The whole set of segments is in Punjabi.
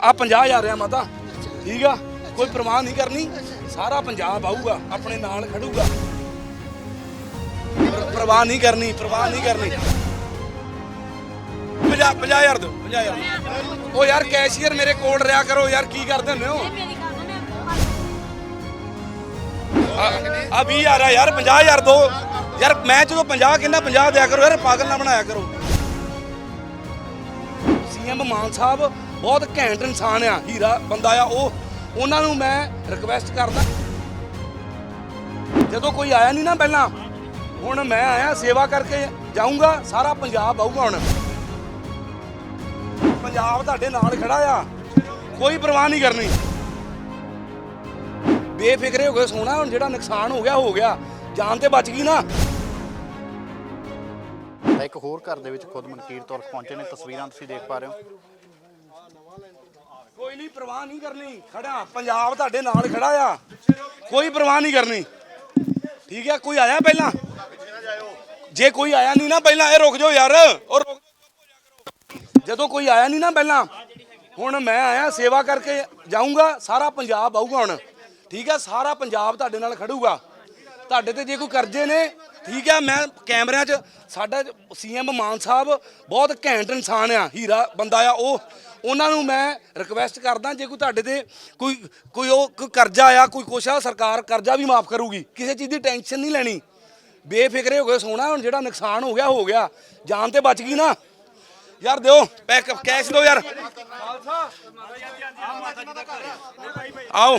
ਆ 50000 ਆ ਮਾਤਾ। ਠੀਕ ਆ? ਕੋਈ ਪ੍ਰਵਾਹ ਨਹੀਂ ਕਰਨੀ। ਸਾਰਾ ਪੰਜਾਬ ਆਊਗਾ, ਆਪਣੇ ਨਾਲ ਖੜੂਗਾ। ਪਰ- ਪ੍ਰਵਾਹ ਨਹੀਂ ਕਰਨੀ, ਪ੍ਰਵਾਹ ਨਹੀਂ ਕਰਨੀ। 50 50000 ਦਿਓ 50000 ਉਹ ਯਾਰ ਕੈਸ਼ੀਅਰ ਮੇਰੇ ਕੋਲ ਰਿਆ ਕਰੋ, ਯਾਰ ਕੀ ਕਰਦੇ ਹੁੰਦੇ ਹੋ? ਮੇਰੀ ਗੱਲ ਸੁਣ ਆ 20000 ਯਾਰ 50000 ਦੋ। ਯਾਰ ਮੈਂ ਜਦੋਂ 50 ਕਿੰਨਾ 50 ਦਿਆ ਕਰੋ, ਯਾਰ ਪਾਗਲ ਨਾ ਬਣਾਇਆ ਕਰੋ। ਸੀਐਮ ਮਾਨ ਸਾਹਿਬ ਬਹੁਤ ਘੈਂਟ ਇਨਸਾਨ ਆ, ਹੀਰਾ ਬੰਦਾ ਆ ਉਹ। ਉਹਨਾਂ ਨੂੰ ਮੈਂ ਰਿਕਵੈਸਟ ਕਰਦਾ। ਜਦੋਂ ਕੋਈ ਆਇਆ ਨਹੀਂ ਨਾ ਪਹਿਲਾਂ, ਹੁਣ ਮੈਂ ਆਇਆ, ਸੇਵਾ ਕਰਕੇ ਜਾਊਂਗਾ, ਸਾਰਾ ਪੰਜਾਬ ਆਊਗਾ ਹੁਣ। ਪੰਜਾਬ ਤੁਹਾਡੇ ਨਾਲ ਖੜਾ ਆ, ਕੋਈ ਪਰਵਾਹ ਨਹੀਂ ਕਰਨੀ। ਬੇਫਿਕਰੇ ਹੋ ਗਏ ਸੋਣਾ ਹੁਣ ਜਿਹੜਾ ਨੁਕਸਾਨ ਹੋ ਗਿਆ ਹੋ ਗਿਆ। ਜਾਨ ਤੇ ਬਚ ਗਈ ਨਾ। ਤਾਂ ਇੱਕ ਹੋਰ ਘਰ ਦੇ ਵਿੱਚ ਖੁਦ ਮਨਕੀਰ ਤੌਰ ਪਹੁੰਚੇ ਨੇ ਤਸਵੀਰਾਂ, ਤੁਸੀਂ ਦੇਖ ਪਾ ਰਹੇ ਹੋ। ਕੋਈ ਨਹੀਂ, ਪ੍ਰਵਾਹ ਨਹੀਂ ਕਰਨੀ। ਖੜਾ ਪੰਜਾਬ ਤੁਹਾਡੇ ਨਾਲ ਖੜਾ ਆ। ਕੋਈ ਪ੍ਰਵਾਹ ਨਹੀਂ ਕਰਨੀ। ਠੀਕ ਹੈ ਕੋਈ ਆਇਆ ਪਹਿਲਾਂ? ਜੇ ਕੋਈ ਆਇਆ ਨਹੀਂ ਨਾ ਪਹਿਲਾਂ, ਇਹ ਰੁਕ ਜਾਓ ਯਾਰ। ਉਹ ਜਦੋਂ ਕੋਈ ਆਇਆ ਨਹੀਂ ਨਾ ਪਹਿਲਾਂ, ਹੁਣ ਮੈਂ ਆਇਆ, ਸੇਵਾ ਕਰਕੇ ਜਾਊਂਗਾ, ਸਾਰਾ ਪੰਜਾਬ ਆਊਗਾ ਹੁਣ। ਠੀਕ ਹੈ ਸਾਰਾ ਪੰਜਾਬ ਤੁਹਾਡੇ ਨਾਲ ਖੜੂਗਾ। ਤੁਹਾਡੇ ਤੇ ਜੇ ਕੋਈ ਕਰਜ਼ੇ ਨੇ, ਠੀਕ ਹੈ ਮੈਂ ਕੈਮਰਿਆਂ 'ਚ, ਸਾਡਾ ਸੀਐਮ ਮਾਨ ਸਾਹਿਬ ਬਹੁਤ ਘੈਂਟ ਇਨਸਾਨ ਆ, ਹੀਰਾ ਬੰਦਾ ਆ ਉਹ। ਉਹਨਾਂ ਨੂੰ ਮੈਂ ਰਿਕਵੈਸਟ ਕਰਦਾ, ਜੇ ਕੋਈ ਤੁਹਾਡੇ ਤੇ ਕੋਈ ਕੋਈ ਉਹ ਕੋਈ ਕਰਜ਼ਾ ਆ ਕੋਈ ਕੁਛ ਆ, ਸਰਕਾਰ ਕਰਜ਼ਾ ਵੀ ਮਾਫ ਕਰੂਗੀ। ਕਿਸੇ ਚੀਜ਼ ਦੀ ਟੈਨਸ਼ਨ ਨਹੀਂ ਲੈਣੀ। ਬੇਫਿਕਰੇ ਹੋ ਗਏ ਸੋਣਾ ਹੁਣ ਜਿਹੜਾ ਨੁਕਸਾਨ ਹੋ ਗਿਆ ਹੋ ਗਿਆ। ਜਾਨ ਤੇ ਬਚ ਗਈ ਨਾ। ਯਾਰ ਦਿਓ, ਪੈਕ ਕੈਸ਼ ਦਿਓ ਯਾਰ। ਆਓ।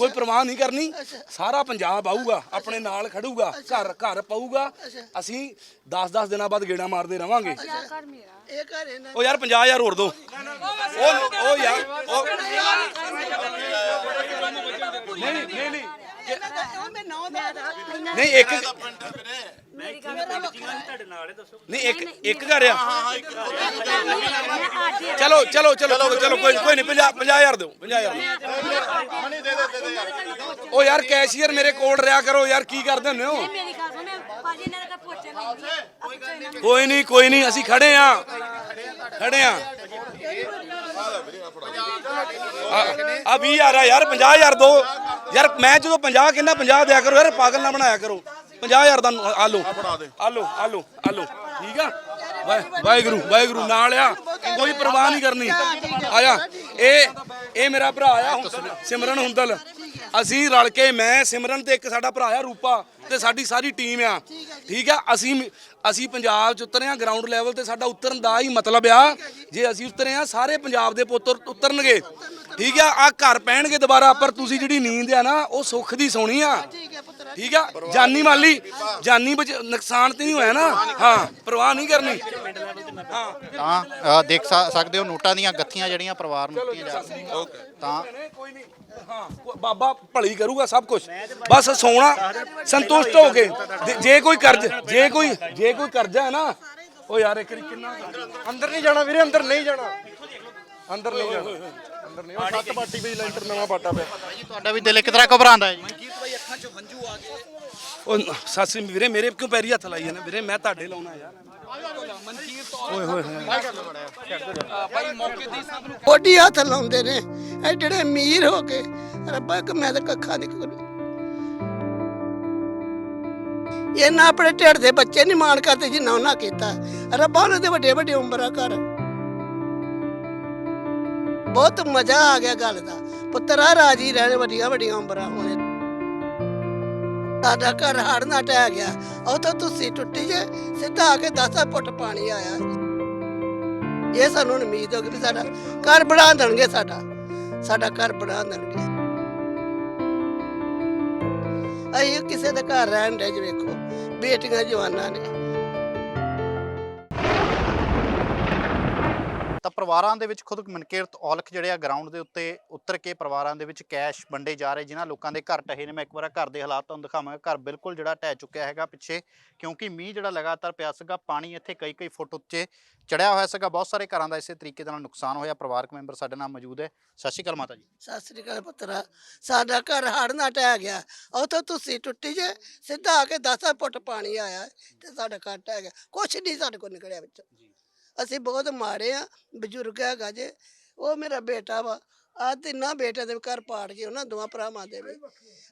ਕੋਈ ਪਰਵਾਹ ਨਹੀਂ ਕਰਨੀ ਸਾਰਾ ਪੰਜਾਬ ਆਊਗਾ ਆਪਣੇ ਨਾਲ ਖੜੂਗਾ ਘਰ ਘਰ ਪਊਗਾ ਅਸੀਂ 10-10 ਦਿਨਾਂ ਬਾਅਦ ਗੇੜਾ ਮਾਰਦੇ ਰਵਾਂਗੇ ਕਰ ਮੇਰਾ ਇਹ ਘਰ ਇਹਨਾਂ ਉਹ ਯਾਰ 50000 ਹੋਰ ਦੋ ਉਹ ਉਹ ਯਾਰ ਉਹ ਨਹੀਂ ਨਹੀਂ ਨਹੀਂ ਦਾ ਮੈਂ ਨੌ ਦਾ ਨਹੀਂ ਇੱਕ ਮੇਰੀ ਗੱਲ ਨਹੀਂ ਇੱਕ ਇੱਕ ਘਰ ਆ। ਮੈਂ ਚਲੋ ਚਲੋ ਚਲੋ ਚਲੋ ਕੋਈ ਕੋਈ ਨਹੀਂ 50 50000 ਦਿਓ 50000 ਉਹ ਯਾਰ। ਕੈਸ਼ੀਅਰ ਮੇਰੇ ਕੋਲ ਰਿਆ ਕਰੋ ਯਾਰ ਕੀ ਕਰਦੇ ਹੁੰਦੇ ਹੋ? ਮੇਰੀ ਗੱਲ ਸੁਣ ਭਾਜੀ ਇਹਨਾਂ ਦਾ ਪੋਚਾ ਨਹੀਂ ਕੋਈ ਨਹੀਂ ਕੋਈ ਨਹੀਂ ਅਸੀਂ ਖੜੇ ਆ। ਖੜੇ ਆ। ਆ 20000 ਆ ਯਾਰ 50000 ਦੋ। ਯਾਰ ਮੈਂ ਜਦੋਂ 50 ਕਹਿੰਦਾ 50 ਦਿਆ ਕਰੋ ਯਾਰ ਪਾਗਲ ਨਾ ਬਣਾਇਆ ਕਰੋ। 50000 ਦਾ ਆ ਲਓ ਆ ਲਓ ਆ ਲਓ ਆ ਲਓ ਠੀਕ ਆ? ਵਾਹਿ- ਵਾਹਿਗੁਰੂ ਵਾਹਿਗੁਰੂ ਨਾਲ ਆ। ਕੋਈ ਪਰਵਾਹ ਨਹੀਂ ਕਰਨੀ। ਆਇਆ। ਇਹ ਇਹ ਮੇਰਾ ਭਰਾ ਆ ਹੁੰਦਲ, ਸਿਮਰਨ ਹੁੰਦਲ। ਅਸੀਂ ਰਲ ਕੇ ਮੈਂ ਸਿਮਰਨ ਤੇ ਇੱਕ ਸਾਡਾ ਭਰਾ ਆ ਰੂਪਾ ਤੇ ਸਾਡੀ ਸਾਰੀ ਟੀਮ ਆ। ਠੀਕ ਆ? ਅਸੀਂ ਅਸੀਂ ਪੰਜਾਬ ਚ ਉਤਰੇ ਆ ਗਰਾਊਂਡ ਲੈਵਲ ਤੇ ਸਾਡਾ ਉਤਰਨ ਦਾ ਹੀ ਮਤਲਬ ਆ। ਜੇ ਅਸੀਂ ਉਤਰੇ ਆ ਸਾਰੇ ਪੰਜਾਬ ਦੇ ਪੁੱਤ ਉਤਰਨਗੇ। ਠੀਕ ਆ? ਆ ਘਰ ਪੈਣਗੇ ਦੁਬਾਰਾ ਪਰ ਤੁਸੀਂ ਜਿਹੜੀ ਨੀਂਦ ਆ ਨਾ ਉਹ ਸੁੱਖ ਦੀ ਸੋਣੀ ਆ। ਠੀਕ ਆ? ਜਾਨੀ ਮਾਲੀ ਜਾਨੀ ਬਚ- ਨੁਕਸਾਨ ਤੇ ਨਹੀਂ ਹੋਇਆ ਨਾ। ਹਾਂ ਪਰਵਾਹ ਨਹੀਂ ਕਰਨੀ। ਹਾਂ ਤਾਂ ਅ, ਦੇਖ ਸਕ- ਸਕਦੇ ਹੋ ਨੋਟਾਂ ਦੀਆਂ ਗੱਥੀਆਂ ਜਿਹੜੀਆਂ ਪਰਿਵਾਰ ਨੂੰ ਦਿੱਤੀਆਂ ਜਾ ਰਹੀਆਂ। ਤਾਂ ਕੋਈ ਨਹੀਂ। ਹਾਂ ਕੋ- ਬਾਬਾ ਭਲੀ ਕਰੂਗਾ ਸਭ ਕੁਝ ਬਸ ਸੋਣਾ ਸੰਤੁਸ਼ਟ ਹੋ ਕੇ। ਜੇ- ਜੇ ਕੋਈ ਕਰਜ਼ ਜੇ ਕੋਈ ਜੇ ਕੋਈ ਕਰਜ਼ਾ ਹੈ ਨਾ। ਉਹ ਯਾਰ ਇੱਕ ਵਾਰੀ ਕਿੰਨਾ ਅੰਦਰ ਨਹੀਂ ਜਾਣਾ ਵੀਰੇ ਅੰਦਰ ਨਹੀਂ ਜਾਣਾ। ਅੰਦਰ ਨਹੀਂ ਜਾਣਾ। ਅੰਦਰ ਨਹੀਂ ਉਹ ਸੱਤ ਪਾਟੀ ਵੀ ਲੈਂਟਰ ਨਵਾਂ ਪਾਟਾ ਪਿਆ। ਜੀ ਤੁਹਾਡਾ ਵੀ ਦਿਲ ਇੱਕ ਤਰ੍ਹਾਂ ਘਬਰਾਉਂਦਾ ਹੈ ਜੀ। ਉਹ ਸਾਸੀ ਵੀਰੇ ਮੇਰੇ ਕਿਉਂ ਪੈਰੀ ਹੱਥ ਲਾਈ ਜਾਂਦੇ ਵੀਰੇ ਮੈਂ ਤੁਹਾਡੇ ਲਾਉਣਾ ਯਾਰ। ਓਏ ਹੋਏ ਹੋਏ ਕੋਡੀ ਹੱਥ ਲਾਉਂਦੇ ਨੇ। ਇਹ ਜਿਹੜੇ ਅਮੀਰ ਹੋ ਕੇ ਰੱਬਾ ਕਿ ਮੈਂ ਤਾਂ ਕੱਖਾਂ ਨਹੀਂ ਕਰੂ ਇਹਨਾਂ ਆਪਣੇ ਢਿੱਡ ਦੇ ਬੱਚੇ ਨਹੀਂ ਮਾਣ ਕਰਦੇ ਜਿੰਨਾ ਉਹਨਾਂ ਕੀਤਾ। ਰੱਬਾ ਉਹਨਾਂ ਦੇ ਵੱਡੇ ਵੱਡੇ ਉਮਰਾਂ ਕਰ। ਬਹੁਤ ਮਜ਼ਾ ਆ ਗਿਆ ਗੱਲ ਦਾ। ਪੁੱਤਰਾ ਰਾਜੀ ਰਹਿਣ ਵੱਡੀਆਂ ਵੱਡੀਆਂ ਉਮਰਾਂ ਹੋਣੇ। ਸਾਡਾ ਘਰ ਹੜ ਨਾ ਟਹਿ ਗਿਆ। ਉਹ ਤਾਂ ਤੁਸੀਂ ਟੁੱਟੀ ਜੇ, ਸਿੱਧਾ ਆ ਕੇ 10 ਫੁੱਟ ਪਾਣੀ ਆਇਆ। ਇਹ ਸਾਨੂੰ ਹੁਣ ਉਮੀਦ ਹੋ ਗਈ ਸਾਡਾ ਘਰ ਬਣਾ ਦੇਣਗੇ ਸਾਡਾ। ਸਾਡਾ ਘਰ ਬਣਾ ਦੇਣਗੇ। ਅਸੀਂ ਕਿਸੇ ਦੇ ਘਰ ਰਹਿਣ ਦੇ ਜੇ ਵੇਖੋ। ਬੇਟੀਆਂ ਜਵਾਨਾਂ ਨੇ। ਤਾਂ ਪਰਿਵਾਰਾਂ ਦੇ ਵਿੱਚ ਖੁਦ ਮਨਕੀਰਤ ਔਲਖ ਜਿਹੜੇ ਆ ਗਰਾਊਂਡ ਦੇ ਉੱਤੇ ਉਤਰ ਕੇ ਪਰਿਵਾਰਾਂ ਦੇ ਵਿੱਚ ਕੈਸ਼ ਵੰਡੇ ਜਾ ਰਹੇ ਜਿਨ੍ਹਾਂ ਲੋਕਾਂ ਦੇ ਘਰ ਢਹੇ ਨੇ ਮੈਂ ਇੱਕ ਵਾਰ ਘਰ ਦੇ ਹਾਲਾਤ ਤੁਹਾਨੂੰ ਦਿਖਾਵਾਂਗਾ ਘਰ ਬਿਲਕੁਲ ਜਿਹੜਾ ਢਹਿ ਚੁੱਕਿਆ ਹੈਗਾ ਪਿੱਛੇ ਕਿਉਂਕਿ ਮੀਂਹ ਜਿਹੜਾ ਲਗਾਤਾਰ ਪਿਆ ਸੀਗਾ ਪਾਣੀ ਇੱਥੇ ਕਈ ਕਈ ਫੁੱਟ ਉੱਚੇ ਚੜਿਆ ਹੋਇਆ ਸੀਗਾ ਬਹੁਤ ਸਾਰੇ ਘਰਾਂ ਦਾ ਇਸੇ ਤਰੀਕੇ ਨਾਲ ਨੁਕਸਾਨ ਹੋਇਆ ਪਰਿਵਾਰਕ ਮੈਂਬਰ ਸਾਡੇ ਨਾਲ ਮੌਜੂਦ ਹੈ। ਸਤਿ ਸ਼੍ਰੀ ਅਕਾਲ ਮਾਤਾ ਜੀ। ਸਤਿ ਸ੍ਰੀ ਅਕਾਲ ਪੁੱਤਰਾ ਸਾਡਾ ਘਰ ਹੜ੍ਹ ਨਾਲ ਟਹਿ ਗਿਆ ਉਥੋਂ ਤੁਸੀਂ ਟੁੱਟੀ ਜੇ ਸਿੱਧਾ ਆ ਕੇ 10 ਫੁੱਟ ਪਾਣੀ ਆਇਆ ਤੇ ਸਾਡਾ ਘਰ ਟਹਿ ਗਿਆ ਕੁਛ ਨਹੀਂ ਸਾਡੇ ਕੋਲ ਨਿਕਲਿਆ ਵਿੱਚ। ਅਸੀਂ ਬਹੁਤ ਮਾੜੇ ਆ, ਬਜ਼ੁਰਗ ਹੈਗਾ ਜੇ, ਉਹ ਮੇਰਾ ਬੇਟਾ ਵਾ ਆ ਤਿੰਨਾਂ ਬੇਟੇ ਦੇ ਘਰ ਪਾੜ ਗਏ ਉਹਨਾਂ ਦੋਵਾਂ ਭਰਾਵਾਂ ਦੇ ਵੀ।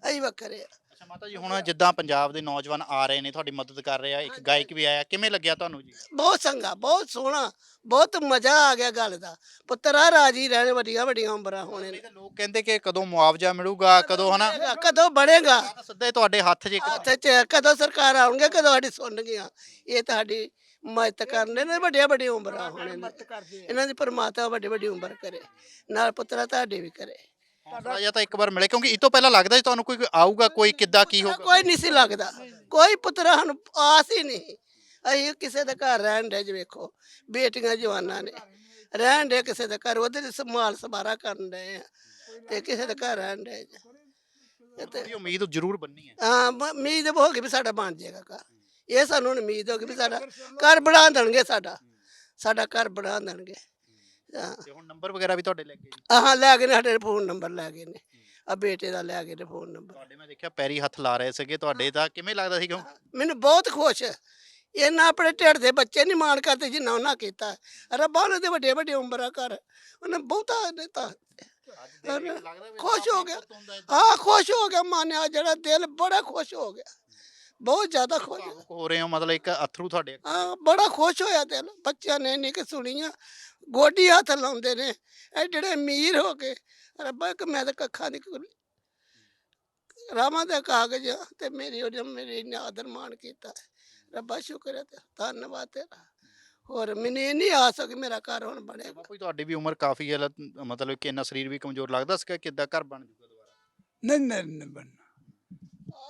ਅਸੀਂ ਵੱਖਰੇ ਆ। ਅੱਛਾ ਮਾਤਾ ਜੀ ਹੁਣ ਜਿੱਦਾਂ ਪੰਜਾਬ ਦੇ ਨੌਜਵਾਨ ਆ ਰਹੇ ਨੇ ਤੁਹਾਡੀ ਮਦਦ ਕਰ ਰਹੇ ਆ ਇੱਕ ਗਾਇਕ ਵੀ ਆਇਆ ਕਿਵੇਂ ਲੱਗਿਆ ਤੁਹਾਨੂੰ ਜੀ? ਬਹੁਤ ਸੰਗਾ ਬਹੁਤ ਸੋਹਣਾ ਬਹੁਤ ਮਜ਼ਾ ਆ ਗਿਆ ਗੱਲ ਦਾ। ਪੁੱਤਰਾ ਰਾਜੀ ਰਹਿਣ ਵੱਡੀਆਂ ਵੱਡੀਆਂ ਉਮਰਾਂ ਹੋਣੇ ਨੇ ਲੋਕ ਕਹਿੰਦੇ ਕਿ ਕਦੋਂ ਮੁਆਵਜ਼ਾ ਮਿਲੂਗਾ ਕਦੋਂ ਹਨਾ? ਕਦੋਂ ਬਣੇਗਾ। ਸਿੱਧੇ ਤੁਹਾਡੇ ਹੱਥ 'ਚ ਇੱਕ ਹੱਥ ਚ ਕਦੋਂ ਸਰਕਾਰ ਆਉਣਗੇ ਕਦੋਂ ਸਾਡੀ ਸੁਣਨਗੀਆਂ ਇਹ ਤੁਹਾਡੀ ਮਦਦ ਕਰਨੇ ਨੇ ਵੱਡੀਆਂ ਵੱਡੀਆਂ ਉਮਰਾਂ ਹੋਣੇ ਨੇ ਇਹਨਾਂ ਦੀ ਪਰਮਾਤਮਾ ਵੱਡੀ ਵੱਡੀ ਉਮਰ ਕਰੇ ਨਾਲ ਪੁੱਤਰਾ ਤੁਹਾਡੇ ਵੀ ਕਰੇ। ਹੌਸਲਾ ਜਾਂ ਤਾਂ ਇੱਕ ਵਾਰ ਮਿਲੇ ਕਿਉਂਕਿ ਇਹ ਤੋਂ ਪਹਿਲਾਂ ਲੱਗਦਾ ਸੀ ਤੁਹਾਨੂੰ ਕੋਈ ਆਊਗਾ ਕੋਈ ਕਿੱਦਾਂ ਕੀ ਹੋਊਗਾ। ਕੋਈ ਨਹੀਂ ਸੀ ਲੱਗਦਾ। ਕੋਈ ਪੁੱਤਰਾ ਸਾਨੂੰ ਆਸ ਹੀ ਨਹੀਂ। ਅਸੀਂ ਕਿਸੇ ਦੇ ਘਰ ਰਹਿਣ ਦੇ ਜ ਵੇਖੋ ਬੇਟੀਆਂ ਜਵਾਨਾਂ ਨੇ। ਰਹਿਣ ਦੇ ਕਿਸੇ ਦੇ ਘਰ ਉਹਦੇ ਸੰਭਾਲ ਸਵਾਰਾ ਕਰਨ ਦੇ ਆ। ਤੇ ਕਿਸੇ ਦੇ ਘਰ ਰਹਿਣ ਦੇ ਤੇ ਉਮੀਦ ਜ਼ਰੂਰ ਬੰਨੀ ਹੈ। ਹਾਂ ਮ- ਉਮੀਦ ਹੋ ਗਈ ਵੀ ਸਾਡਾ ਬਣ ਜਾਏਗਾ ਘਰ। ਇਹ ਸਾਨੂੰ ਹੁਣ ਉਮੀਦ ਹੋ ਗਈ ਵੀ ਸਾਡਾ ਘਰ ਬਣਾ ਦੇਣਗੇ ਸਾਡਾ। ਸਾਡਾ ਘਰ ਬਣਾ ਦੇਣਗੇ। ਹਾਂ। ਤੇ ਹੁਣ ਨੰਬਰ ਵਗੈਰਾ ਵੀ ਤੁਹਾਡੇ ਲੈ ਕੇ ਜੀ? ਆਹਾਂ ਲੈ ਗਏ ਨੇ ਸਾਡੇ ਫੋਨ ਨੰਬਰ ਲੈ ਗਏ ਨੇ। ਆ ਬੇਟੇ ਦਾ ਲੈ ਗਏ ਨੇ ਫੋਨ ਨੰਬਰ। ਤੁਹਾਡੇ ਮੈਂ ਦੇਖਿਆ ਪੈਰੀ ਹੱਥ ਲਾ ਰਹੇ ਸੀਗੇ ਤੁਹਾਡੇ ਤਾਂ ਕਿਵੇਂ ਲੱਗਦਾ ਸੀ ਕਿਉਂ? ਮੈਨੂੰ ਬਹੁਤ ਖੁਸ਼। ਇਹਨਾਂ ਆਪਣੇ ਢਿੱਡ ਦੇ ਬੱਚੇ ਨਹੀਂ ਮਾਣ ਕਰਦੇ ਜਿੰਨਾ ਉਹਨਾਂ ਕੀਤਾ। ਰੱਬਾ ਉਹਨਾਂ ਦੇ ਵੱਡੇ ਵੱਡੇ ਉਮਰਾਂ ਕਰ ਉਹਨੇ ਬਹੁਤਾ ਦਿੱਤਾ ਖੁਸ਼ ਹੋ ਗਿਆ। ਹਾਂ ਖੁਸ਼ ਹੋ ਗਿਆ ਮਾਨਿਆ ਜਿਹੜਾ ਦਿਲ ਬੜਾ ਖੁਸ਼ ਹੋ ਗਿਆ। ਬਹੁਤ ਜ਼ਿਆਦਾ ਖੁਸ਼ ਹੋ ਰਹੇ ਹੋ ਮਤਲਬ ਇੱਕ ਅਥਰੂ ਤੁਹਾਡੇ ਹਾਂ ਬੜਾ ਖੁਸ਼ ਹੋਇਆ ਦਿਲ ਬੱਚਿਆਂ ਨੇ ਨਿੱਕ ਸੁਣੀਆਂ। ਗੋਡੀ ਹੱਥ ਲਾਉਂਦੇ ਨੇ ਇਹ ਜਿਹੜੇ ਅਮੀਰ ਹੋ ਕੇ ਰੱਬਾ ਕਿ ਮੈਂ ਤਾਂ ਕੱਖਾਂ ਦੀ ਕੁੜੀ ਰਾਮਾਂ ਦਾ ਕਾਗਜ਼ ਆ ਤੇ ਮੇਰੀ ਉਹਨੇ ਮੇਰੀ ਨੇ ਆਦਰ ਮਾਣ ਕੀਤਾ। ਰੱਬਾ ਸ਼ੁਕਰ ਹੈ ਤੇ ਧੰਨਵਾਦ ਤੇਰਾ। ਹੋਰ ਮੈਨੂੰ ਇਹ ਨਹੀਂ ਆਸ ਕਿ ਮੇਰਾ ਘਰ ਹੁਣ ਬਣੇਗਾ। ਬਾਪੂ ਜੀ, ਤੁਹਾਡੀ ਵੀ ਉਮਰ ਕਾਫੀ ਹੈ ਲ- ਮਤਲਬ ਕਿ ਇੰਨਾ ਸਰੀਰ ਵੀ ਕਮਜ਼ੋਰ ਲੱਗਦਾ ਸੀਗਾ ਕਿੱਦਾਂ ਘਰ ਬਣ ਜੂਗਾ ਦੁਬਾਰਾ? ਨਹੀਂ ਨਹੀਂ ਨਹੀਂ ਬਣਨਾ।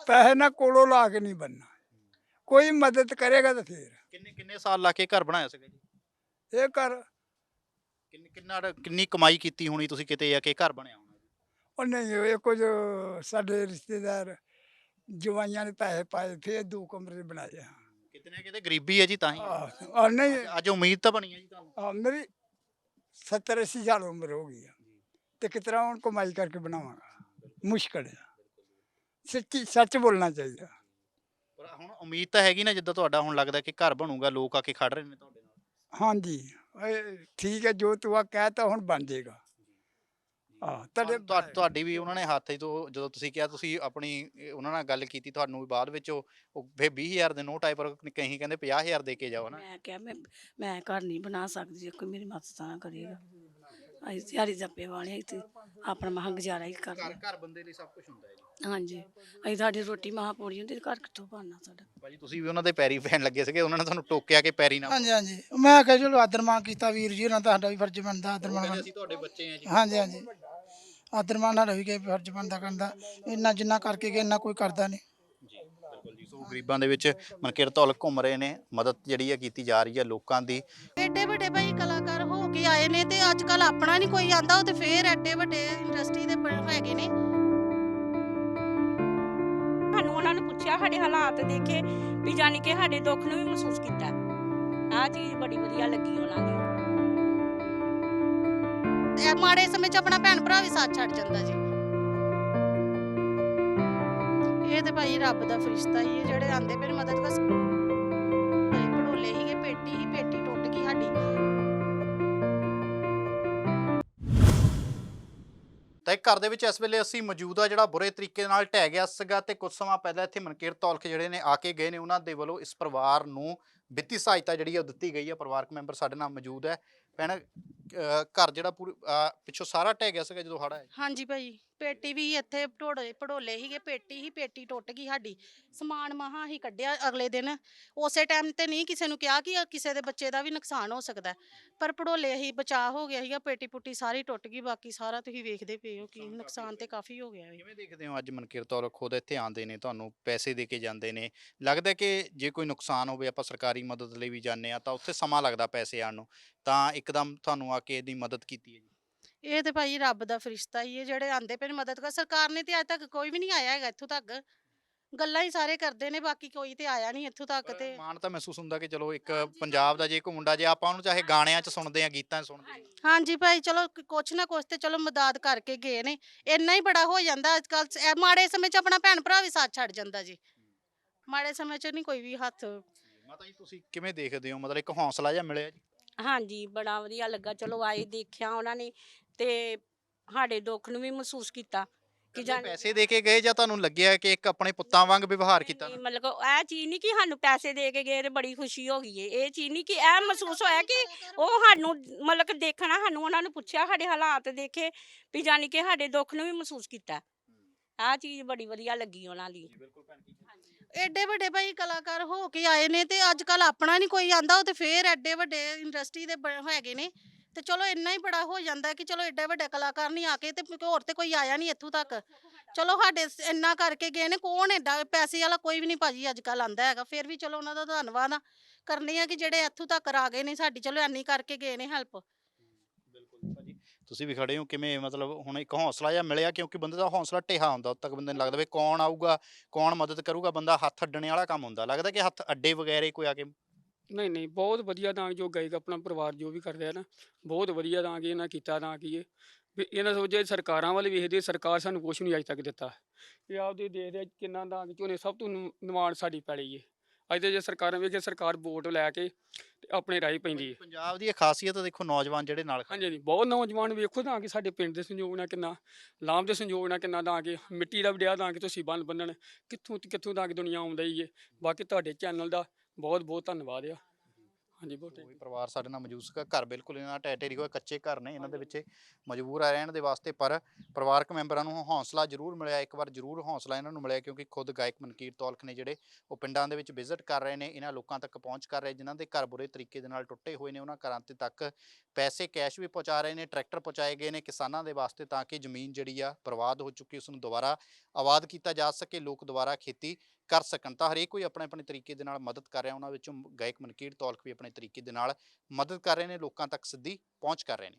ਪੈਸੇ ਨਾ ਕੋਲੋਂ ਲਾ ਕੇ ਨਹੀਂ ਬਣਨਾ ਕੋਈ ਮਦਦ ਕਰੇਗਾ ਤਾਂ ਫੇਰ। ਕਿੰਨੇ ਕਿੰਨੇ ਸਾਲ ਲਾ ਕੇ ਘਰ ਬਣਾਇਆ ਸੀਗਾ ਜੀ? ਇਹ ਕਰ ਕਿੰਨ- ਕਿੰਨਾ ਕਿੰਨੀ ਕਮਾਈ ਕੀਤੀ ਹੋਣੀ ਤੁਸੀਂ ਕਿਤੇ ਆ ਕੇ ਘਰ ਬਣਿਆ ਹੋਣਾ? ਉਹ ਨਹੀਂ ਇਹ ਕੁਝ ਸਾਡੇ ਰਿਸ਼ਤੇਦਾਰ ਜਵਾਈਆਂ ਨੇ ਪੈਸੇ ਪਾਏ ਫੇਰ ਦੋ ਕਮਰੇ ਬਣਾਏ ਆ। ਕਿਤੇ ਨਾ ਕਿਤੇ ਗਰੀਬੀ ਹੈ ਜੀ ਤਾਂ ਹੀ। ਆਹ, ਨਹੀਂ। ਅੱਜ ਉਮੀਦ ਤਾਂ ਬਣੀ ਹੈ ਜੀ ਤੁਹਾਨੂੰ। ਆਹ, ਮੇਰੀ 70 80 ਸਾਲ ਉਮਰ ਹੋ ਗਈ ਆ। ਤੇ ਕਿਤਨਾ ਹੁਣ ਕਮਾਈ ਕਰਕੇ ਬਣਾਵਾਂਗਾ। ਮੁਸ਼ਕਲ ਹੈ ਸੱਚੀ ਸੱਚ ਬੋਲਣਾ ਚਾਹੀਦਾ। ਪਰ ਹੁਣ ਉਮੀਦ ਤਾਂ ਹੈਗੀ ਨਾ ਜਿੱਦਾਂ ਤੁਹਾਡਾ ਹੁਣ ਲੱਗਦਾ ਕਿ ਘਰ ਬਣੂਗਾ ਲੋਕ ਆ ਕੇ ਖੜ ਰਹੇ ਨੇ ਤੁਹਾਡੇ ਨਾਲ। ਹਾਂਜੀ। ਇਹ ਠੀਕ ਹੈ ਜੋ ਤੂੰ ਆ ਕਹਿ ਤਾ ਹੁਣ ਬਣ ਜਾਏਗਾ ਆ ਤੁਹਾਡੇ ਤੁਹਾ- ਤੁਹਾਡੀ ਵੀ ਉਹਨਾਂ ਨੇ ਹੱਥ 'ਚ ਤੋਂ ਜਦੋਂ ਤੁਸੀਂ ਕਿਹਾ ਤੁਸੀਂ ਆਪਣੀ ਉਹਨਾਂ ਨਾਲ ਗੱਲ ਕੀਤੀ ਤੁਹਾਨੂੰ ਵੀ ਬਾਅਦ ਵਿੱਚ ਉਹ ਉਹ ਫਿਰ 20000 ਦੇ ਨੋਟ ਆਏ ਪਰ ਕਹੀਂ ਕਹਿੰਦੇ 50000 ਦੇ ਕੇ ਜਾਓ ਨਾ ਮੈਂ ਕਿਹਾ ਮੈਂ ਮੈਂ ਘਰ ਨਹੀਂ ਬਣਾ ਸਕਦੀ ਜੇ ਕੋਈ ਮੇਰੀ ਮਦਦ ਨਾ ਕਰੇਗਾ ਅਸੀਂ ਦਿਹਾੜੀ ਜੱਪੇ ਵਾਲੇ ਹਾਂ ਤੇ ਆਪਣਾ ਮਹਾਂ ਗੁਜ਼ਾਰਾ ਹੀ ਕਰਦੇ ਘਰ ਘਰ ਬੰਦੇ ਲਈ ਸਭ ਕੁਝ ਹੁੰਦਾ ਹੈ ਜੀ। ਹਾਂਜੀ। ਅਸੀਂ ਸਾਡੀ ਰੋਟੀ ਮਹਾਂ ਪੂਰੀ ਹੁੰਦੀ ਤੇ ਘਰ ਕਿੱਥੋਂ ਬਣਨਾ ਸਾਡਾ? ਭਾਜੀ ਤੁਸੀਂ ਵੀ ਉਹਨਾਂ ਦੇ ਪੈਰੀ ਪੈਣ ਲੱਗੇ ਸੀਗੇ ਉਹਨਾਂ ਨੇ ਤੁਹਾਨੂੰ ਟੋਕਿਆ ਕਿ ਪੈਰੀ ਨਾ ਹਾਂਜੀ ਹਾਂਜੀ। ਮੈਂ ਕਿਹਾ ਚਲੋ ਆਦਰਮਾਨ ਕੀਤਾ ਵੀਰ ਜੀ ਉਹਨਾਂ ਦਾ ਸਾਡਾ ਵੀ ਫਰਜ਼ ਬਣਦਾ ਆਦਰਮਾਨ ਕਹਿੰਦੇ ਅਸੀਂ ਤੁਹਾਡੇ ਬੱਚੇ ਆ ਜੀ। ਹਾਂਜੀ ਹਾਂਜੀ। ਆਦਰਮਾਨ ਸਾਡਾ ਵੀ ਕਿ ਫਰਜ਼ ਬਣਦਾ ਕਰਦਾ। ਇੰਨਾ ਜਿੰਨਾ ਕਰਕੇ ਕਿ ਇੰਨਾ ਕੋਈ ਕਰਦਾ ਨਹੀਂ। ਜੀ ਬਿਲਕੁਲ ਜੀ। ਸੋ ਗਰੀਬਾਂ ਦੇ ਵਿੱਚ ਮਨਕੀਰ ਘੁੰਮ ਰਹੇ ਨੇ ਮਦਦ ਜਿਹੜੀ ਹੈ ਕੀਤੀ ਜਾ ਰਹੀ ਹੈ ਲੋਕਾਂ ਦੀ। ਐਡੇ ਵੱਡੇ ਭਾਈ ਕਲਾਕਾਰ ਹੋ ਕੇ ਆਏ ਨੇ ਤੇ ਅੱਜ ਕੱਲ ਆਪਣਾ ਨਹੀਂ ਕੋਈ ਆਂਦਾ ਉਹ ਤੇ ਫੇਰ ਐਡੇ ਵੱਡੇ ਇੰਡਸਟਰੀ ਦੇ ਬ- ਹੈਗੇ ਨੇ। ਸਾਨੂੰ ਉਹਨਾਂ ਨੇ ਪੁੱਛਿਆ ਸਾਡੇ ਹਾਲਾਤ ਦੇਖੇ ਵੀ ਜਾਨੀ ਕਿ ਸਾਡੇ ਦੁੱਖ ਨੂੰ ਵੀ ਮਹਿਸੂਸ ਕੀਤਾ। ਆਹ ਚੀਜ਼ ਬੜੀ ਵਧੀਆ ਲੱਗੀ ਉਹਨਾਂ ਦੀ। ਇਹ ਮਾੜੇ ਸਮੇਂ 'ਚ ਆਪਣਾ ਭੈਣ ਭਰਾ ਵੀ ਸਾਥ ਛੱਡ ਜਾਂਦਾ ਜੀ। ਇਹ ਤੇ ਭਾਈ ਰੱਬ ਦਾ ਫਰਿਸ਼ਤਾ ਹੀ ਹੈ ਜਿਹੜੇ ਆਂਦੇ ਪਏ ਨੇ ਮਦਦ ਕਰ ਤਾਂ ਇੱਕ ਘਰ ਦੇ ਵਿੱਚ ਇਸ ਵੇਲੇ ਅਸੀਂ ਮੌਜੂਦ ਆ, ਜਿਹੜਾ ਬੁਰੇ ਤਰੀਕੇ ਨਾਲ ਢਹਿ ਗਿਆ ਸੀਗਾ ਤੇ ਕੁਝ ਸਮਾਂ ਪਹਿਲਾਂ ਇੱਥੇ ਮਨਕੀਰ ਤੌਲਖ ਜਿਹੜੇ ਨੇ ਆ ਕੇ ਗਏ ਨੇ, ਉਹਨਾਂ ਦੇ ਵੱਲੋਂ ਇਸ ਪਰਿਵਾਰ ਨੂੰ ਵਿੱਤੀ ਸਹਾਇਤਾ ਜਿਹੜੀ ਆ ਉਹ ਦਿੱਤੀ ਗਈ ਹੈ ਪਰਿਵਾਰਕ ਮੈਂਬਰ ਸਾਡੇ ਨਾਲ ਮੌਜੂਦ ਹੈ। ਭੈਣ, ਅਹ ਘਰ ਜਿਹੜਾ ਪੂਰਾ ਪਿੱਛੋਂ ਸਾਰਾ ਢਹਿ ਗਿਆ ਸੀਗਾ ਜਦੋਂ ਹੜ੍ਹ ਆਇਆ? ਹਾਂਜੀ ਭਾਈ। ਪੇਟੀ ਵੀ ਇੱਥੇ ਢੋੜੇ ਪੜੋਲੇ ਹੀਗੇ ਪੇਟੀ ਹੀ ਪੇਟੀ ਟੁੱਟ ਗਈ ਸਾਡੀ। ਸਮਾਨ ਮਹਾ ਹੀ ਕੱਢਿਆ ਅਗਲੇ ਦਿਨ। ਉਸੇ ਟਾਈਮ ਤੇ ਨਹੀਂ ਕਿਸੇ ਨੂੰ ਕਿਹਾ ਕਿ ਕਿਸੇ ਦੇ ਬੱਚੇ ਦਾ ਵੀ ਨੁਕਸਾਨ ਹੋ ਸਕਦਾ। ਹੈ। ਪਰ ਪੜੋਲੇ ਹੀ ਬਚਾਅ ਹੋ ਗਿਆ ਸੀਗਾ ਪੇਟੀ ਪੁੱਟੀ ਸਾਰੀ ਟੁੱਟ ਗਈ ਬਾਕੀ ਸਾਰਾ ਤੁਸੀਂ ਵੇਖਦੇ ਪਏ ਹੋ ਕਿ ਨੁਕਸਾਨ ਤੇ ਕਾਫੀ ਹੋ ਗਿਆ ਹੈ ਕਿਵੇਂ ਦੇਖਦੇ ਹੋ ਅੱਜ ਮਨਕੀਰ ਤੌਲਖ ਖੁਦ ਇੱਥੇ ਆਉਂਦੇ ਨੇ ਤੁਹਾਨੂੰ ਪੈਸੇ ਦੇ ਕੇ ਜਾਂਦੇ ਨੇ? ਲੱਗਦਾ ਕਿ ਜੇ ਕੋਈ ਨੁਕਸਾਨ ਹੋਵੇ ਆਪਾਂ ਸਰਕਾਰੀ ਮਦਦ ਲਈ ਵੀ ਜਾਂਦੇ ਆ ਤਾਂ ਉੱਥੇ ਸਮਾਂ ਲੱਗਦਾ ਪੈਸੇ ਆਉਣ ਨੂੰ। ਤਾਂ ਇੱਕਦਮ ਤੁਹਾਨੂੰ ਆ ਆ ਕੇ ਇਹਦੀ ਮਦਦ ਕੀਤੀ ਹੈ ਜੀ। ਇਹ ਤੇ ਭਾਈ ਰੱਬ ਦਾ ਫਰਿਸ਼ਤਾ ਹੀ ਹੈ ਜਿਹੜੇ ਆਂਦੇ ਪਏ ਨੇ ਮਦਦ ਕਰ ਸਰਕਾਰ ਨੇ ਤੇ ਅੱਜ ਤੱਕ ਕੋਈ ਵੀ ਨਹੀਂ ਆਇਆ ਹੈਗਾ ਇੱਥੋਂ ਤੱਕ। ਗੱਲਾਂ ਹੀ ਸਾਰੇ ਕਰਦੇ ਨੇ ਬਾਕੀ ਕੋਈ ਤੇ ਆਇਆ ਨਹੀਂ ਇੱਥੋਂ ਤੱਕ ਤੇ। ਮਾਣ ਤਾਂ ਮਹਿਸੂਸ ਹੁੰਦਾ ਕਿ ਚਲੋ ਇੱਕ ਪੰਜਾਬ ਦਾ ਜੇ ਇੱਕ ਮੁੰਡਾ ਜੇ ਆਪਾਂ ਉਹਨੂੰ ਚਾਹੇ ਗਾਣਿਆਂ 'ਚ ਸੁਣਦੇ ਆ ਗੀਤਾਂ 'ਚ ਸੁਣਦੇ ਆ ਹਾਂਜੀ ਭਾਈ ਚਲੋ ਕੁਛ ਨਾ ਕੁਛ ਤੇ ਚਲੋ ਮਦਦ ਕਰਕੇ ਗਏ ਨੇ। ਇੰਨਾ ਹੀ ਬੜਾ ਹੋ ਜਾਂਦਾ ਅੱਜ ਕੱਲ ਮਾੜੇ ਸਮੇਂ 'ਚ ਆਪਣਾ ਭੈਣ ਭਰਾ ਵੀ ਸਾਥ ਛੱਡ ਜਾਂਦਾ ਜੀ। ਮਾੜੇ ਸਮੇਂ 'ਚ ਨਹੀਂ ਕੋਈ ਵੀ ਹੱਥ ਮਾਤਾ ਜੀ ਤੁਸੀਂ ਕਿਵੇਂ ਦੇਖਦੇ ਹੋ? ਮਤਲਬ ਇੱਕ ਹੌਸਲਾ ਜਿਹਾ ਮਿਲਿਆ ਜੀ? ਹਾਂਜੀ ਬੜਾ ਵਧੀਆ ਲੱਗਾ। ਚਲੋ ਆਏ ਦੇਖਿਆ ਉਹਨਾਂ ਨੇ ਤੇ ਸਾਡੇ ਦੁੱਖ ਨੂੰ ਵੀ ਮਹਿਸੂਸ ਕੀਤਾ ਕਿ ਜਾਨ ਪੈਸੇ ਦੇ ਕੇ ਗਏ ਜਾਂ ਤੁਹਾਨੂੰ ਲੱਗਿਆ ਕਿ ਇੱਕ ਆਪਣੇ ਪੁੱਤਾਂ ਵਾਂਗ ਵਿਵਹਾਰ ਕੀਤਾ ਨਹੀਂ, ਮਤਲਬ ਕਿ ਇਹ ਚੀਜ਼ ਨਹੀਂ ਕਿ ਸਾਨੂੰ ਪੈਸੇ ਦੇ ਕੇ ਗਏ ਤੇ ਬੜੀ ਖੁਸ਼ੀ ਹੋ ਗਈ ਏ। ਇਹ ਚੀਜ਼ ਨਹੀਂ ਕਿ ਇਹ ਮਹਿਸੂਸ ਹੋਇਆ ਕਿ ਉਹ ਸਾਨੂੰ ਮਤਲਬ ਕਿ ਦੇਖਣਾ ਸਾਨੂੰ ਉਹਨਾਂ ਨੂੰ ਪੁੱਛਿਆ ਸਾਡੇ ਹਾਲਾਤ ਦੇਖੇ ਵੀ ਜਾਨੀ ਕਿ ਸਾਡੇ ਦੁੱਖ ਨੂੰ ਵੀ ਮਹਿਸੂਸ ਕੀਤਾ। ਆਹ ਚੀਜ਼ ਬੜੀ ਵਧੀਆ ਲੱਗੀ ਉਹਨਾਂ ਦੀ। ਐਡੇ ਵੱਡੇ ਭਾਈ ਕਲਾਕਾਰ ਹੋ ਕੇ ਆਏ ਨੇ ਤੇ ਅੱਜ ਕੱਲ ਆਪਣਾ ਨਹੀਂ ਕੋਈ ਆਂਦਾ, ਉਹ ਤੇ ਫੇਰ ਐਡੇ ਵੱਡੇ ਇੰਡਸਟਰੀ ਦੇ ਬ- ਹੈਗੇ ਨੇ। ਤੇ ਚਲੋ ਇੰਨਾ ਹੀ ਬੜਾ ਹੋ ਜਾਂਦਾ ਕਿ ਚਲੋ ਐਡਾ ਵੱਡਾ ਕਲਾਕਾਰ ਨਹੀਂ ਆ ਕੇ ਤੇ ਕੋਈ ਹੋਰ ਤੇ ਕੋਈ ਆਇਆ ਨਹੀਂ ਇੱਥੋਂ ਤੱਕ। ਚਲੋ ਸਾਡੇ ਸ- ਇੰਨਾ ਕਰਕੇ ਗਏ ਨੇ, ਕੌਣ ਐਡਾ ਪੈਸੇ ਵਾਲਾ ਕੋਈ ਵੀ ਨਹੀਂ ਭਾਜੀ ਅੱਜ ਕੱਲ ਆਂਦਾ ਹੈਗਾ, ਫਿਰ ਵੀ ਚਲੋ ਉਹਨਾਂ ਦਾ ਧੰਨਵਾਦ ਆ। ਕਰਨੀ ਆ ਕਿ ਜਿਹੜੇ ਇੱਥੋਂ ਤੱਕ ਆ ਗਏ ਨੇ ਸਾਡੀ, ਚਲੋ ਇੰਨੀ ਕਰਕੇ ਗਏ ਨੇ ਹੈਲਪ। ਤੁਸੀਂ ਵੀ ਖੜੇ ਹੋ, ਕਿਵੇਂ ਮਤਲਬ ਹੁਣ ਇੱਕ ਹੌਸਲਾ ਜਿਹਾ ਮਿਲਿਆ? ਕਿਉਂਕਿ ਬੰਦੇ ਦਾ ਹੌਸਲਾ ਢੇਹਾ ਹੁੰਦਾ ਉਦ ਤੱਕ ਬੰਦੇ ਨੂੰ ਲੱਗਦਾ ਵੀ ਕੌਣ ਆਊਗਾ, ਕੌਣ ਮਦਦ ਕਰੂਗਾ? ਬੰਦਾ ਹੱਥ ਅੱਡਣੇ ਵਾਲਾ ਕੰਮ ਹੁੰਦਾ। ਲੱਗਦਾ ਕਿ ਹੱਥ ਅੱਡੇ ਵਗੈਰੇ ਕੋਈ ਆ ਕੇ ਨਹੀਂ ਨਹੀਂ, ਬਹੁਤ ਵਧੀਆ ਤਾਂ ਜੋ ਗਏ ਆਪਣਾ ਪਰਿਵਾਰ ਜੋ ਵੀ ਕਰਦੇ ਆ ਨਾ, ਬਹੁਤ ਵਧੀਆ ਤਾਂ ਕਿ ਇਹਨਾਂ ਕੀਤਾ ਤਾਂ ਕੀ ਇਹ ਵੀ ਇਹਨਾਂ ਸੋਚੇ ਸਰਕਾਰਾਂ ਵੱਲ ਵੇਖਦੇ ਸਰਕਾਰ ਸਾਨੂੰ ਕੁਛ ਨਹੀਂ ਅਜੇ ਤੱਕ ਦਿੱਤਾ। ਇਹ ਆਪਦੇ ਦੇਖਦੇ ਆ ਕਿੰਨਾ ਤਾਂ ਝੋਨੇ ਸਭ ਤੋਂ ਨਿਮਾਣ ਸਾਡੀ ਪੈਲੀ ਏ। ਅੱਜ ਤੇ ਜੇ ਸਰਕਾਰਾਂ ਵੇਖੇ ਸਰਕਾਰ ਵੋਟ ਲੈ ਕੇ ਤੇ ਆਪਣੇ ਰਾਹ ਹੀ ਪੈਂਦੀ ਏ। ਪੰਜਾਬ ਦੀ ਇਹ ਖਾਸੀਅਤ ਦੇਖੋ ਨੌਜਵਾਨ ਜਿਹੜੇ ਨਾਲ ਖੜੇ ਹਾਂਜੀ ਹਾਂਜੀ ਬਹੁਤ ਨੌਜਵਾਨ ਵੇਖੋ ਤਾਂ ਕਿ ਸਾਡੇ ਪਿੰਡ ਦੇ ਸੰਯੋਗ ਨਾਲ ਕਿੰਨਾ ਲਾਮ ਦੇ ਸੰਯੋਗ ਨਾਲ ਕਿੰਨਾ ਤਾਂ ਕਿ ਮਿੱਟੀ ਦਾ ਵਡਿਆ ਤਾਂ ਕਿ ਤੁਸੀਂ ਬੰਨ ਬੰਨਣ ਕਿੱਥੋਂ ਤੇ ਕਿੱਥੋਂ ਤੱਕ ਦੁਨੀਆ ਆਉਂਦਾ ਹੀ ਏ। ਬਾਕੀ ਤੁਹਾਡੇ ਚੈਨਲ ਦਾ ਬਹੁਤ ਬਹੁਤ ਧੰਨਵਾਦ ਆ। ਹਾਂਜੀ ਬਹੁਤ ਕੋਈ ਪਰਿਵਾਰ ਸਾਡੇ ਨਾਲ ਮੌਜੂਦ ਸੀਗਾ। ਘਰ ਬਿਲਕੁਲ ਇਹਨਾਂ ਦਾ ਟੈਟੇਰੀ ਹੋਏ ਕੱਚੇ ਘਰ ਨੇ ਇਹਨਾਂ ਦੇ ਵਿੱਚ ਮਜਬੂਰ ਆ ਰਹਿਣ ਦੇ ਵਾਸਤੇ। ਪਰ ਪਰਿਵਾਰਕ ਮੈਂਬਰਾਂ ਨੂੰ ਹੌਸਲਾ ਜ਼ਰੂਰ ਮਿਲਿਆ। ਇੱਕ ਵਾਰ ਜ਼ਰੂਰ ਹੌਸਲਾ ਇਹਨਾਂ ਨੂੰ ਮਿਲਿਆ ਕਿਉਂਕਿ ਖੁਦ ਗਾਇਕ ਮਨਕੀਰ ਤੌਲਖ ਨੇ ਜਿਹੜੇ ਉਹ ਪਿੰਡਾਂ ਦੇ ਵਿੱਚ ਵਿਜ਼ਿਟ ਕਰ ਰਹੇ ਨੇ ਇਹਨਾਂ ਲੋਕਾਂ ਤੱਕ ਪਹੁੰਚ ਕਰ ਰਹੇ ਜਿਨ੍ਹਾਂ ਦੇ ਘਰ ਬੁਰੇ ਤਰੀਕੇ ਦੇ ਨਾਲ ਟੁੱਟੇ ਹੋਏ ਨੇ ਉਹਨਾਂ ਘਰਾਂ ਤੇ ਤੱਕ ਪੈਸੇ ਕੈਸ਼ ਵੀ ਪਹੁੰਚਾ ਰਹੇ ਨੇ ਟਰੈਕਟਰ ਪਹੁੰਚਾਏ ਗਏ ਨੇ ਕਿਸਾਨਾਂ ਦੇ ਵਾਸਤੇ ਤਾਂ ਕਿ ਜ਼ਮੀਨ ਜਿਹੜੀ ਆ ਬਰਬਾਦ ਹੋ ਚੁੱਕੀ ਉਸ ਨੂੰ ਦੁਬਾਰਾ ਆਬਾਦ ਕੀਤਾ ਜਾ ਸਕੇ ਲੋਕ ਦੁਬਾਰਾ ਖੇਤੀ ਕਰ ਸਕਣ, ਤਾਂ ਹਰੇਕ ਕੋਈ ਆਪਣੇ ਆਪਣੇ ਤਰੀਕੇ ਦੇ ਨਾਲ ਮਦਦ ਕਰ ਰਿਹਾ, ਉਹਨਾਂ ਵਿੱਚੋਂ ਗਾਇਕ ਮਨਕੀਰ ਤੌਲਖ ਵੀ ਆਪਣੇ ਤਰੀਕੇ ਦੇ ਨਾਲ ਮਦਦ ਕਰ ਰਹੇ ਨੇ, ਲੋਕਾਂ ਤੱਕ ਸਿੱਧੀ ਪਹੁੰਚ ਕਰ ਰਹੇ ਨੇ।